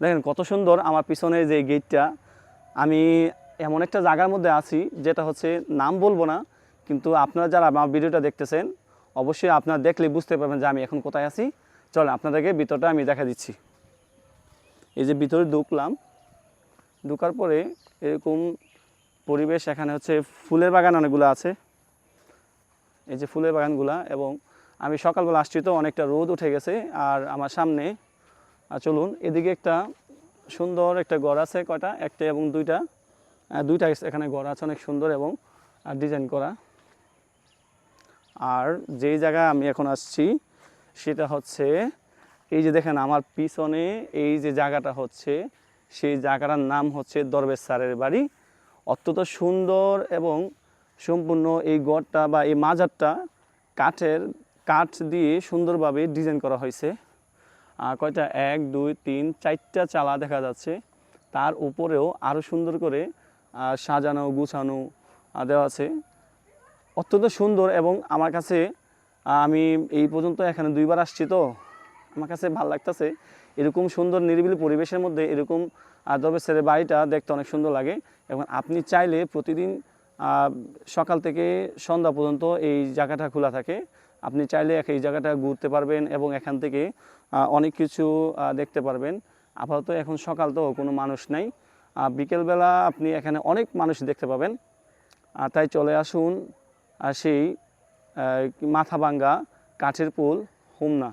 দেখেন কত সুন্দর আমার পিছনে যে গেটটা আমি এমন একটা জায়গার মধ্যে আছি, যেটা হচ্ছে নাম বলব না, কিন্তু আপনারা যারা আমার ভিডিওটা দেখতেছেন, অবশ্যই আপনারা দেখলে বুঝতে পারবেন যে আমি এখন কোথায় আছি। চলেন, আপনাদেরকে ভিতরটা আমি দেখা দিচ্ছি। এই যে ভিতরে ঢুকলাম, ঢুকার পরে এরকম পরিবেশ এখানে হচ্ছে ফুলের বাগান অনেকগুলো আছে। এই যে ফুলের বাগানগুলা, এবং আমি সকালবেলা আসছি তো অনেকটা রোদ উঠে গেছে, আর আমার সামনে আর চলুন, এদিকে একটা সুন্দর একটা গড় আছে কয়টা? একটা এবং দুইটা। দুইটা এখানে গড় আছে, অনেক সুন্দর এবং ডিজাইন করা। আর যেই জায়গায় আমি এখন আসছি, সেটা হচ্ছে, এই যে দেখেন আমার পিছনে এই যে জায়গাটা হচ্ছে, সেই জায়গাটার নাম হচ্ছে দরবেশ স্যারের বাড়ি। অত্যন্ত সুন্দর এবং সম্পূর্ণ এই গড়টা বা এই মাজারটা কাঠের কাঠ দিয়ে সুন্দরভাবে ডিজাইন করা হয়েছে। কয়টা? এক, দুই, তিন, চারটা চালা দেখা যাচ্ছে। তার উপরেও আরও সুন্দর করে সাজানো, গুছানো দেওয়া আছে। অত্যন্ত সুন্দর এবং আমার কাছে আমি এই পর্যন্ত এখানে দুইবার আসছি তো, আমার কাছে ভালো লাগতেছে। এরকম সুন্দর নিরিবিলি পরিবেশের মধ্যে এরকম দরবেশের বাড়িটা দেখতে অনেক সুন্দর লাগে। এবং আপনি চাইলে প্রতিদিন সকাল থেকে সন্ধ্যা পর্যন্ত এই জায়গাটা খোলা থাকে। আপনি চাইলে এই জায়গাটা ঘুরতে পারবেন এবং এখান থেকে অনেক কিছু দেখতে পারবেন। আপাতত এখন সকাল তো, কোনো মানুষ নাই। বিকেলবেলা আপনি এখানে অনেক মানুষ দেখতে পাবেন। তাই চলে আসুন সেই মাথাভাঙ্গা কাঠের পুল, হোমনা।